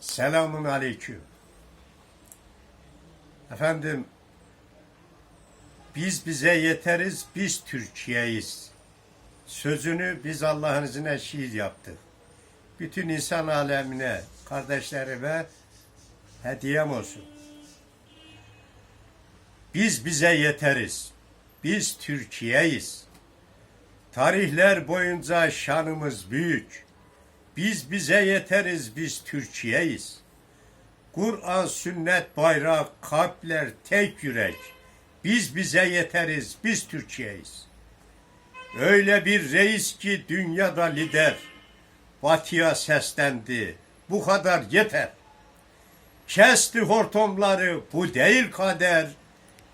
Selamun aleyküm. Efendim, biz bize yeteriz, biz Türkiye'yiz. Sözünü biz Allah'ın izniyle şiir yaptık. Bütün insan alemine, kardeşlerime hediyem olsun. Biz bize yeteriz. Biz Türkiye'yiz. Tarihler boyunca şanımız büyük. Biz bize yeteriz, biz Türkiye'yiz. Kur'an, sünnet, bayrak, kalpler, tek yürek. Biz bize yeteriz, biz Türkiye'yiz. Öyle bir reis ki dünyada lider. Batıya seslendi. Bu kadar yeter. Kesti hortumları, bu değil kader.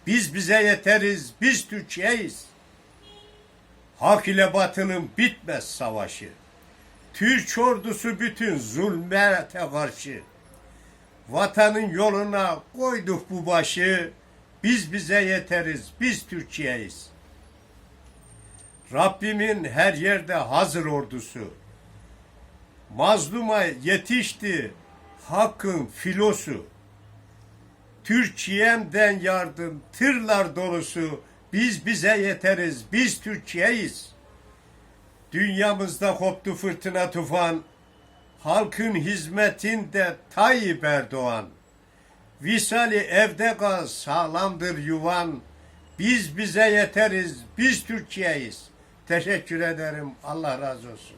Biz bize yeteriz, biz Türkiye'yiz. Hak ile batının bitmez savaşı. Türk ordusu bütün zulmete karşı. Vatanın yoluna koyduk bu başı. Biz bize yeteriz, biz Türkiye'yiz. Rabbimin her yerde hazır ordusu. Mazluma yetişti hakkın filosu. Türkiye'mden yardım tırlar dolusu. Biz bize yeteriz, biz Türkiye'yiz. Dünyamızda koptu fırtına tufan. Halkın hizmetinde Tayyip Erdoğan. Visali evde kal sağlamdır yuvan. Biz bize yeteriz, biz Türkiye'yiz. Teşekkür ederim. Allah razı olsun.